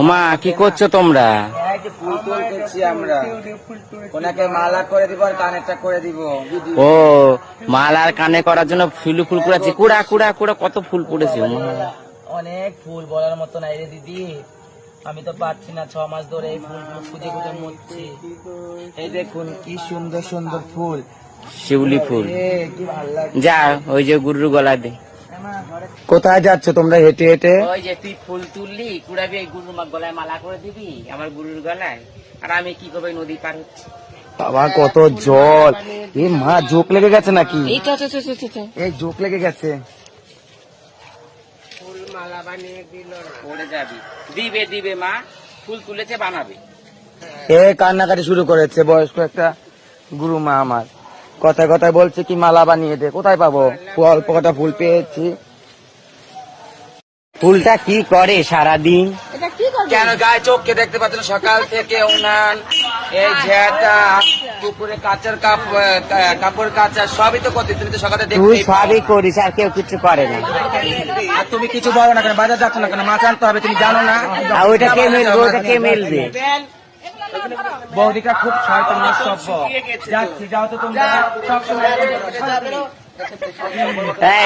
ওমা কি করছ তোমরা? আমরা। ওনাকে মালা করে দিব আর কানেরটা করে দিব। ও মালার কানে করার জন্য ফুল ফুল কুড়াচ্ছি কুড়া কুড়া কুড়া কত ফুল পড়েছে অনেক ফুল বলার মতো নাই রে দিদি। আমি তো পাচ্ছি না ছ মাস ধরে এই ফুল খুঁজে খুঁজে মরছি। এই দেখুন কি সুন্দর সুন্দর ফুল। শিউলি ফুল। যা ওই যে গুরুর গলা দে। কোথায় যাচ্ছ তোমরা হেঁটে হেঁটে? ওই যে তুই ফুল তুললি কুড়াবি এই গুরুর গলায় মালা করে দিবি আমার গুরুর গলায়। আর আমি কি করব নদী পার হচ্ছি? বাবা কত জল। এ মা জোক লেগে গেছে নাকি? এই। এই জোক লেগে গেছে। ফুল মালা বানিয়ে দিল পড়ে যাবি। দিবে দিবে মা ফুল তুলেছে বানাবে। এ কান্নাকাটি শুরু করেছে বয়স্ক একটা গুরু মা আমার। কথায় কথায় বলছে কি মালা বানিয়ে দে কোথায় পাবো? অল্প কটা ফুল পেয়েছি। ফুলটা কি করে সারাদিন? কেন গায়ে চোখকে দেখতে পাচ্ছ না? সকাল থেকে উনান এই ঝেঁটা পুকুরে কাঁচার কাপ কাপড় কাঁচা সবই তো করতে তুমি তো সকালে তুই সবই করিস আর কেউ কিছু করে না। আর তুমি কিছু বলো না কেন? বাজার যাচ্ছ না কেন? মাছ আনতে হবে তুমি জানো না? আর ওইটা কে মেলবে ওইটা কে মিলবে? বৌদিটা খুব শয়তান নিঃসভ্য যাচ্ছি যাও তো তোমরা। সবসময় এই,